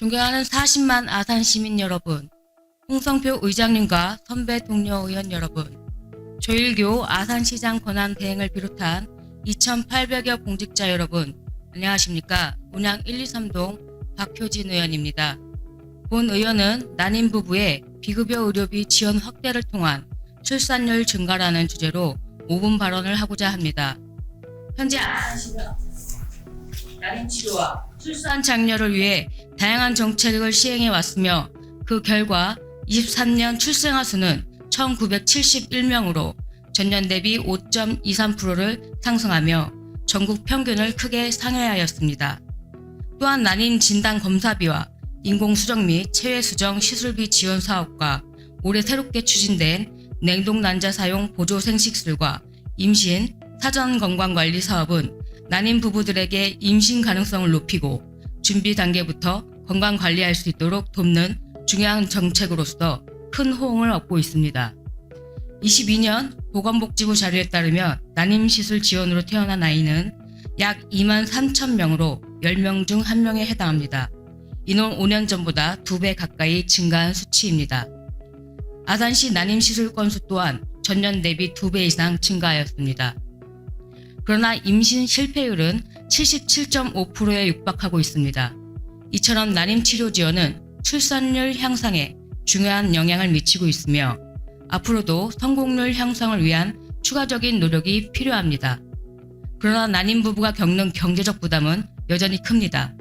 존경하는 40만 아산 시민 여러분, 홍성표 의장님과 선배 동료 의원 여러분, 조일교 아산시장 권한 대행을 비롯한 2,800여 공직자 여러분, 안녕하십니까? 운양 123동 박효진 의원입니다. 본 의원은 난임 부부의 비급여 의료비 지원 확대를 통한 출산율 증가라는 주제로 5분 발언을 하고자 합니다. 현재 아산시는 난임 치료와 출산 장려를 위해 다양한 정책을 시행해 왔으며 그 결과 23년 출생아 수는 1971명으로 전년 대비 5.23%를 상승하며 전국 평균을 크게 상회하였습니다. 또한 난임 진단 검사비와 인공 수정 및 체외 수정 시술비 지원 사업과 올해 새롭게 추진된 냉동 난자 사용 보조 생식술과 임신 사전 건강 관리 사업은 난임 부부들에게 임신 가능성을 높이고 준비 단계부터 건강 관리할 수 있도록 돕는 중요한 정책으로서 큰 호응을 얻고 있습니다. 22년 보건복지부 자료에 따르면 난임 시술 지원으로 태어난 아이는 약 2만 3천 명으로 10명 중 1명에 해당합니다. 이는 5년 전보다 2배 가까이 증가한 수치입니다. 아산시 난임 시술 건수 또한 전년 대비 2배 이상 증가하였습니다. 그러나 임신 실패율은 77.5%에 육박하고 있습니다. 이처럼 난임 치료 지원은 출산율 향상에 중요한 영향을 미치고 있으며 앞으로도 성공률 향상을 위한 추가적인 노력이 필요합니다. 그러나 난임 부부가 겪는 경제적 부담은 여전히 큽니다.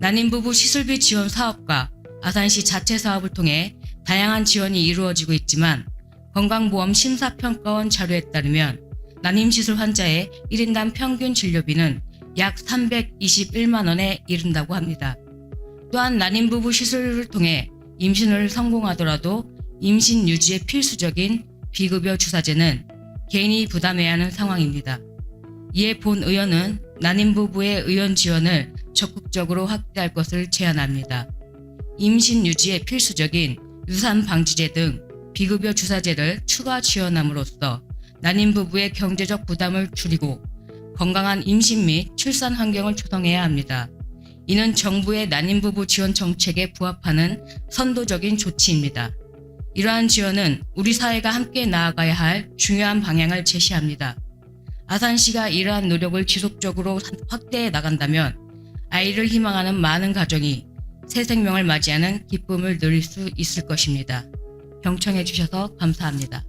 난임 부부 시술비 지원 사업과 아산시 자체 사업을 통해 다양한 지원이 이루어지고 있지만 건강보험 심사평가원 자료에 따르면 난임 시술 환자의 1인당 평균 진료비는 약 321만 원에 이른다고 합니다. 또한 난임 부부 시술을 통해 임신을 성공하더라도 임신 유지에 필수적인 비급여 주사제는 개인이 부담해야 하는 상황입니다. 이에 본 의원은 난임 부부의 의원 지원을 적극적으로 확대할 것을 제안합니다. 임신 유지에 필수적인 유산 방지제 등 비급여 주사제를 추가 지원함으로써 난임 부부의 경제적 부담을 줄이고 건강한 임신 및 출산 환경을 조성해야 합니다. 이는 정부의 난임 부부 지원 정책에 부합하는 선도적인 조치입니다. 이러한 지원은 우리 사회가 함께 나아가야 할 중요한 방향을 제시합니다. 아산시가 이러한 노력을 지속적으로 확대해 나간다면 아이를 희망하는 많은 가정이 새 생명을 맞이하는 기쁨을 누릴 수 있을 것입니다. 경청해 주셔서 감사합니다.